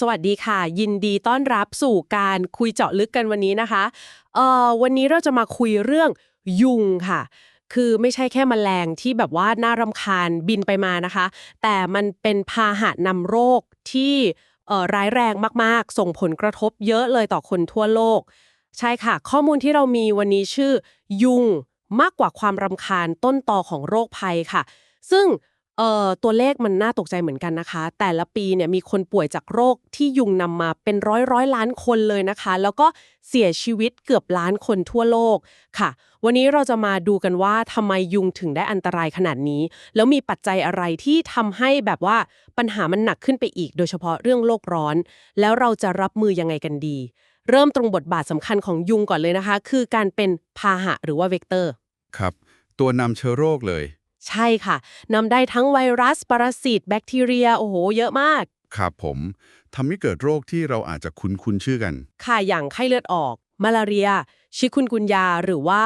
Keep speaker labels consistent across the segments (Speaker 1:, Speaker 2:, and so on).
Speaker 1: สวัสดีค่ะ ยินดีต้อนรับสู่การคุยเจาะลึกกันวันนี้นะคะเอ่อวันนี้เราจะมาคุยเรื่องยุงค่ะ คือไม่ใช่แค่แมลงที่แบบว่าน่ารำคาญบินไปมานะคะ แต่มันเป็นพาหะนำโรคที่เอ่อร้ายแรงมากๆ ส่งผลกระทบเยอะเลยต่อคนทั่วโลก ใช่ค่ะ ข้อมูลที่เรามีวันนี้ชื่อ ยุงมากกว่าความรำคาญต้นตอของโรคภัยค่ะ ซึ่ง เอ่อตัวเลขมันน่าตกใจเหมือนกันนะคะ แต่ละปีเนี่ยมีคนป่วยจากโรคที่ยุงนำมาเป็นร้อยร้อยล้านคนเลยนะคะ แล้วก็เสียชีวิตเกือบล้านคนทั่วโลกค่ะ วันนี้เราจะมาดูกันว่าทำไมยุงถึงได้อันตรายขนาดนี้ แล้วมีปัจจัยอะไรที่ทำให้แบบว่าปัญหามันหนักขึ้นไปอีก โดยเฉพาะเรื่องโลกร้อน แล้วเราจะรับมือยังไงกันดี เริ่มตรงบทบาทสำคัญของยุงก่อนเลยนะคะ คือการเป็นพาหะหรือว่าเวกเตอร์
Speaker 2: ครับ ตัวนำเชื้อโรคเลย
Speaker 1: ใช่ค่ะนำได้ทั้งไวรัส ปรสิต แบคทีเรีย โอ้โห เยอะมาก
Speaker 2: ครับผมทำให้เกิดโรคที่เราอาจจะคุ้นคุ้นๆชื่อกัน
Speaker 1: ค่ะ อย่างไข้เลือดออก มาลาเรีย ชิคุนกุนยา หรือว่า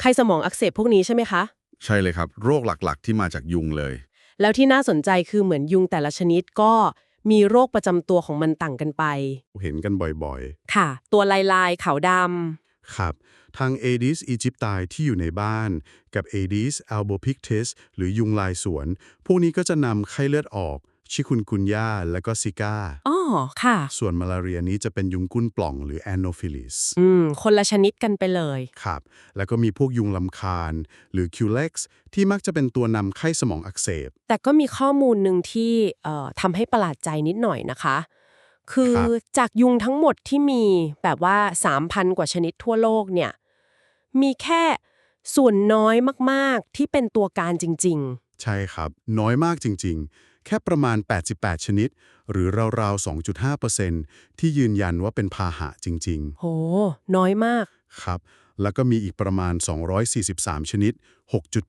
Speaker 1: ไข้สมองอักเสบพวกนี้ใช่ไหมคะ
Speaker 2: ใช่เลยครับ โรคหลักๆ ที่มาจากยุงเลย
Speaker 1: แล้วที่น่าสนใจคือเหมือนยุงแต่ละชนิดก็มีโรคประจำตัวของมันต่างกันไป
Speaker 3: เห็นกันบ่อย
Speaker 1: ค่ะ ตัวลายลายๆขาวด
Speaker 3: ๆครับ ทาง Aedes aegypti ที่อยู่ในบ้าน กับ Aedes albopictus หรือยุงลายสวน พวกนี้ก็จะนำไข้เลือดออก ชิคุนกุนยาและก็ซิก้าำ
Speaker 1: อ๋อ ค่ะ
Speaker 3: ส่วนมาลาเรียนี้จะเป็นยุงกุ้นปล่องหรือ Anopheles
Speaker 1: อืม คนละชนิดกันไปเลย
Speaker 3: ครับ แล้วก็มีพวกยุงลำคาญ หรือ Culex ที่มักจะเป็นตัวนำไข้สมองอักเสบ
Speaker 1: แต่ก็มีข้อมูลหนึ่งที่เอ่อทำให้ประหลาดใจนิดหน่อยนะคะ คือ
Speaker 3: ครับ
Speaker 1: จากยุงทั้งหมดที่มีแบบว่า 3,000 กว่าชนิดทั่วโลกเนี่ย มีแค่ส่วนน้อยมากๆ ที่เป็นตัวการจริง
Speaker 3: ใช่ครับ น้อยมากจริง ๆ แค่ประมาณ 88 ชนิด หรือราวๆ 2.5%ที่ยืนยันว่าเป็นพาหะจริงๆ
Speaker 1: ๆโห น้อยมาก
Speaker 3: ครับ แล้วก็มีอีกประมาณ 243 ชนิด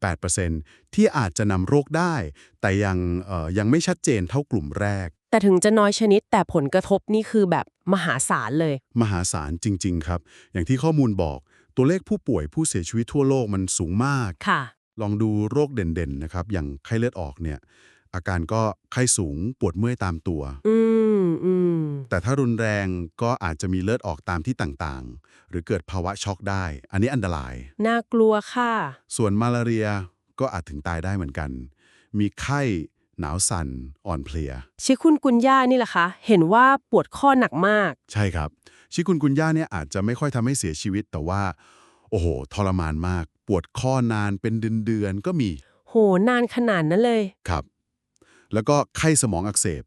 Speaker 3: 6.8%ที่อาจจะนำโรคได้ แต่ยังเอ่อยังไม่ชัดเจนเท่ากลุ่มแรก
Speaker 1: แต่ถึงจะน้อยชนิดแต่ผลกระทบนี่คือแบบมหาศาลเลย
Speaker 3: มหาศาลจริง ๆ ครับ อย่างที่ข้อมูลบอก ตัวเลขผู้ป่วยผู้เสียชีวิตทั่วโลกมันสูงมาก
Speaker 1: ค่ะ
Speaker 3: ลองดูโรคเด่นๆนะครับ อย่างไข้เลือดออกเนี่ย อาการก็ไข้สูงปวดเมื่อยตามตัว
Speaker 1: อืมอืม
Speaker 3: แต่ถ้ารุนแรงก็อาจจะมีเลือดออกตามที่ต่างๆ หรือเกิดภาวะช็อกได้ อันนี้อันตราย
Speaker 1: น่ากลัวค่ะ
Speaker 3: ส่วนมาลาเรียก็อาจถึงตายได้เหมือนกัน มีไข้ หนาวสั่น อ่อนเพลีย
Speaker 1: ชิคุนกุนย่านี่แหละคะเห็นว่าปวดข้อหนักมาก
Speaker 3: ใช่ครับ ชิคุนกุนย่าเนี่ยอาจจะไม่ค่อยทำให้เสียชีวิต แต่ว่า โอ้โห ทรมานมาก ปวดข้อนานเป็นเดือนๆก็มี
Speaker 1: โหนานขนาดนั้นเลย
Speaker 3: ครับ แล้วก็ไข้สมองอักเสบ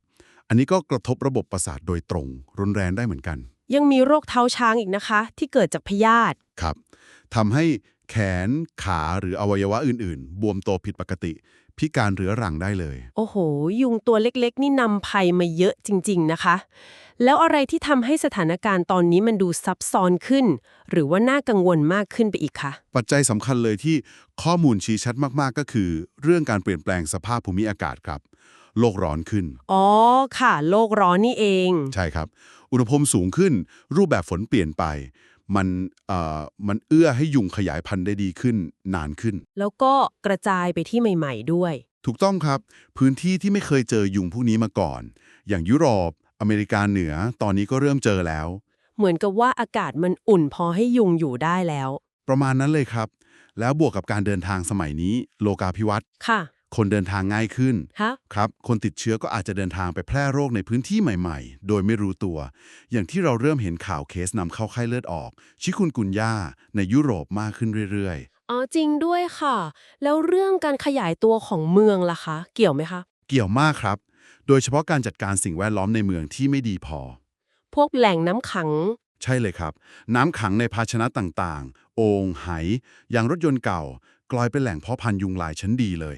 Speaker 3: อันนี้ก็กระทบระบบประสาทโดยตรง รุนแรงได้เหมือนกัน
Speaker 1: ยังมีโรคเท้าช้างอีกนะคะ ที่เกิดจากพยาธิ
Speaker 3: ครับทำให้แขน ขาหรืออวัยวะอื่น ๆ บวมโตผิดปกติ พิการเรื้อรังได้เลย
Speaker 1: โอ้โห ยุงตัวเล็กๆ นี่นำภัยมาเยอะจริง ๆ นะคะ แล้วอะไรที่ทำให้สถานการณ์ตอนนี้มันดูซับซ้อนขึ้น หรือว่าน่ากังวลมากขึ้นไปอีกคะ
Speaker 3: ปัจจัยสำคัญเลยที่ข้อมูลชี้ชัดมากๆ ก็คือ เรื่องการเปลี่ยนแปลงสภาพภูมิอากาศครับ โลกร้อนขึ้น
Speaker 1: อ๋อ ค่ะ โลกร้อนนี่เอง
Speaker 3: ใช่ครับ อุณหภูมิสูงขึ้น รูปแบบฝนเปลี่ยนไป มันเอ่อมันเอื้อให้ยุงขยายพันธุ์ได้ดีขึ้นนานขึ้น
Speaker 1: แล้วก็กระจายไปที่ใหม่ ๆ ด้วย
Speaker 3: ถูกต้องครับ พื้นที่ที่ไม่เคยเจอยุงพวกนี้มาก่อน อย่างยุโรป อเมริกาเหนือ ตอนนี้ก็เริ่มเจอแล้ว
Speaker 1: เหมือนกับว่าอากาศมันอุ่นพอให้ยุงอยู่ได้แล้ว
Speaker 3: ประมาณนั้นเลยครับ แล้วบวกกับการเดินทางสมัยนี้ โลกาภิวัตน์
Speaker 1: ค่ะ
Speaker 3: คนเดินทางง่ายขึ้น
Speaker 1: ฮะ
Speaker 3: ครับ คนติดเชื้อก็อาจจะเดินทางไปแพร่โรคในพื้นที่ใหม่ๆ โดยไม่รู้ตัว อย่างที่เราเริ่มเห็นข่าวเคสนำเข้าไข้เลือดออก ชิคุนกุนย่าในยุโรปมากขึ้นเรื่อย
Speaker 1: อ๋อจริงด้วยค่ะ แล้วเรื่องการขยายตัวของเมืองล่ะคะ เกี่ยวไหมคะ
Speaker 3: ๆ เกี่ยวมากครับ โดยเฉพาะการจัดการสิ่งแวดล้อมในเมืองที่ไม่ดีพอ
Speaker 1: พวกแหล่งน้ำขัง
Speaker 3: ใช่เลยครับ น้ำขังในภาชนะต่างๆ โอ่งไหอย่างรถยนต์เก่า กลายเป็นแหล่งเพาะพันธุ์ยุงลายชั้นดีเลย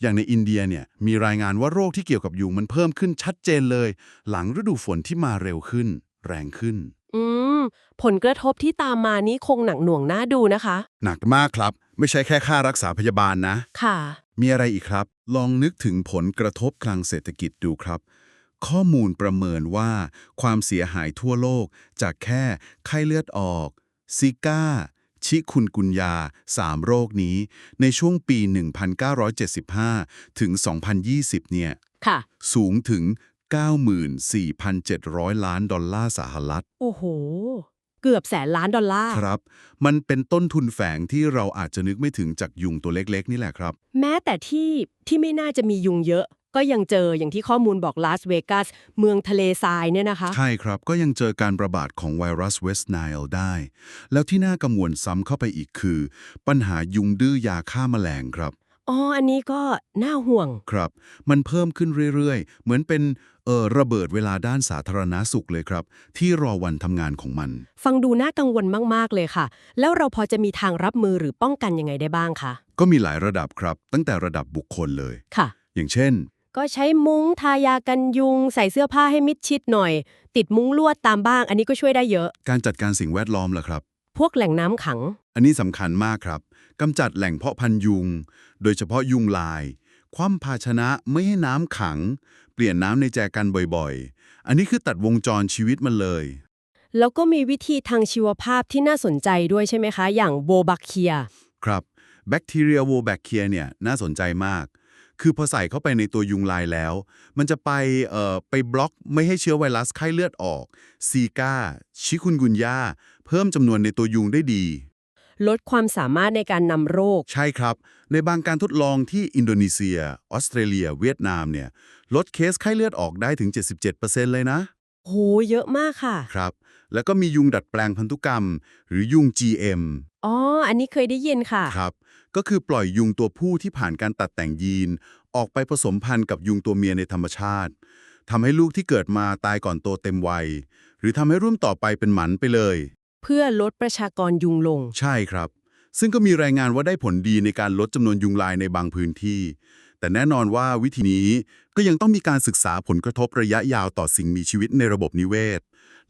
Speaker 3: อย่างในอินเดียเนี่ยมีรายงานว่าโรคที่เกี่ยวกับยุงมันเพิ่มขึ้นชัดเจนเลย หลังฤดูฝนที่มาเร็วขึ้น แรงขึ้น
Speaker 1: อืม ผลกระทบที่ตามมานี้คงหนักหน่วงน่าดูนะคะ
Speaker 3: หนักมากครับ ไม่ใช่แค่ค่ารักษาพยาบาลนะ
Speaker 1: ค่ะ
Speaker 3: มีอะไรอีกครับ ลองนึกถึงผลกระทบทางเศรษฐกิจดูครับ ข้อมูลประเมินว่า ความเสียหายทั่วโลกจากแค่ไข้เลือดออกซิก้า ชิคุนกุนยา 3 โรคนี้ ในช่วงปี 1975 ถึง 2020 เนี่ย
Speaker 1: ค่ะ
Speaker 3: สูงถึง 94,700 ล้านดอลลาร์สหรัฐ
Speaker 1: โอ้โห เกือบแสนล้านดอลลาร์
Speaker 3: ครับ มันเป็นต้นทุนแฝงที่เราอาจจะนึกไม่ถึงจากยุงตัวเล็กๆ นี่แหละครับ
Speaker 1: แม้แต่ที่ที่ไม่น่าจะมียุงเยอะ ก็ยังเจออย่างที่ข้อมูลบอกลาสเวกัสเมืองทะเลทรายเนี่ยนะคะ
Speaker 3: ใช่ครับ ก็ยังเจอการระบาดของไวรัสเวสต์ไนล์ได้ แล้วที่น่ากังวลซ้ำเข้าไปอีกคือ ปัญหายุงดื้อยาฆ่าแมลงครับ
Speaker 1: อ๋อ อันนี้ก็น่าห่วง
Speaker 3: ครับ มันเพิ่มขึ้นเรื่อยๆ เหมือนเป็นเออระเบิดเวลาด้านสาธารณาสุขเลยครับ ที่รอวันทำงานของมัน
Speaker 1: ฟังดูน่ากังวลมากๆเลยค่ะ แล้วเราพอจะมีทางรับมือหรือป้องกันยังไงได้บ้างคะ
Speaker 3: ก็มีหลายระดับครับ ตั้งแต่ระดับบุคคลเลย
Speaker 1: ค่ะ
Speaker 3: อย่างเช่น
Speaker 1: ก็ใช้มุ้งทายากันยุง ใส่เสื้อผ้าให้มิดชิดหน่อย ติดมุ้งลวดตามบ้าง อันนี้ก็ช่วยได้เยอะ
Speaker 3: การจัดการสิ่งแวดล้อมล่ะครับ
Speaker 1: พวกแหล่งน้ำขัง
Speaker 3: อันนี้สำคัญมากครับกำจัดแหล่งเพาะพันธุ์ยุง โดยเฉพาะยุงลาย คว่ำภาชนะไม่ให้น้ำขัง เปลี่ยนน้ำในแจกันบ่อยๆ อันนี้คือตัดวงจรชีวิตมันเลย
Speaker 1: แล้วก็มีวิธีทางชีวภาพที่น่าสนใจด้วยใช่ไหมคะ อย่างโบบักเคีย
Speaker 3: ครับแบคทีเรียโวแบคเคียเนี่ยน่าสนใจมาก คือพอใส่เข้าไปในตัวยุงลายแล้ว มันจะไปเอ่อไปบล็อกไม่ให้เชื้อไวรัสไข้เลือดออกซีกาชิคุนกุนยาเพิ่มจำนวนในตัวยุงได้ดี
Speaker 1: ลดความสามารถในการนำโรค
Speaker 3: ใช่ครับ ในบางการทดลองที่อินโดนีเซีย ออสเตรเลีย เวียดนามเนี่ยลดเคสไข้เลือดออกได้ถึง 77%เลยนะ
Speaker 1: โห เยอะมากค่ะ
Speaker 3: ครับ แล้วก็มียุงดัดแปลงพันธุกรรม หรือยุง GM
Speaker 1: อ๋อ อันนี้เคยได้ยินค่ะ
Speaker 3: ครับ ก็คือปล่อยยุงตัวผู้ที่ผ่านการตัดแต่งยีน ออกไปผสมพันธุ์กับยุงตัวเมียในธรรมชาติทำให้ลูกที่เกิดมาตายก่อนโตเต็มวัย หรือทำให้รุ่นต่อไปเป็นหมันไปเลย
Speaker 1: เพื่อลดประชากรยุงลง
Speaker 3: ใช่ครับ ซึ่งก็มีรายงานว่าได้ผลดีในการลดจำนวนยุงลายในบางพื้นที่ แต่แน่นอนว่าวิธีนี้ก็ยังต้องมีการศึกษาผลกระทบระยะยาวต่อสิ่งมีชีวิตในระบบนิเวศ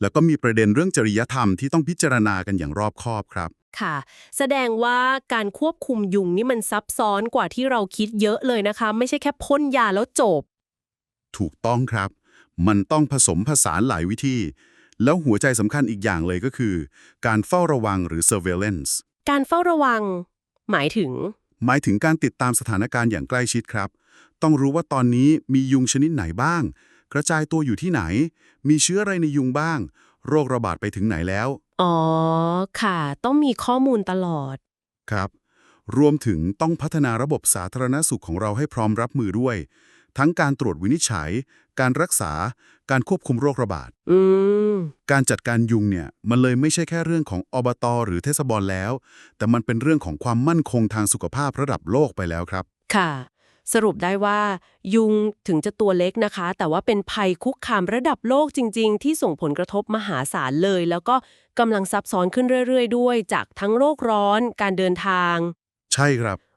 Speaker 3: แล้วก็มีประเด็นเรื่องจริยธรรมที่ต้องพิจารณากันอย่างรอบคอบครับ
Speaker 1: ค่ะ แสดงว่าการควบคุมยุงนี่มันซับซ้อนกว่าที่เราคิดเยอะเลยนะคะ ไม่ใช่แค่พ่นยาแล้วจบ
Speaker 3: ถูกต้องครับ มันต้องผสมผสานหลายวิธี แล้วหัวใจสำคัญอีกอย่างเลยก็คือ การเฝ้าระวังหรือ surveillance
Speaker 1: การเฝ้าระวัง หมายถึง
Speaker 3: หมายถึงการติดตามสถานการณ์อย่างใกล้ชิดครับ ต้องรู้ว่าตอนนี้มียุงชนิดไหนบ้าง กระจายตัวอยู่ที่ไหน มีเชื้ออะไรในยุงบ้าง โรคระบาดไปถึงไหนแล้ว
Speaker 1: อ๋อ ค่ะ ต้องมีข้อมูลตลอด
Speaker 3: ครับ รวมถึงต้องพัฒนาระบบสาธารณสุขของเราให้พร้อมรับมือด้วย ทั้งการตรวจวินิจฉัย การรักษา การควบคุมโรคระบาด
Speaker 1: อืม
Speaker 3: การจัดการยุงเนี่ย มันเลยไม่ใช่แค่เรื่องของอบตหรือเทศบาลแล้ว แต่มันเป็นเรื่องของความมั่นคงทางสุขภาพระดับโลกไปแล้วครับ
Speaker 1: ค่ะ สรุปได้ว่า ยุงถึงจะตัวเล็กนะคะ แต่ว่าเป็นภัยคุกคามระดับโลกจริง ๆ ที่ส่งผลกระทบมหาศาลเลย แล้วก็กำลังซับซ้อนขึ้นเรื่อย ๆ ด้วย จากทั้งโรคร้อน การเดินทาง
Speaker 3: ใช่ครับ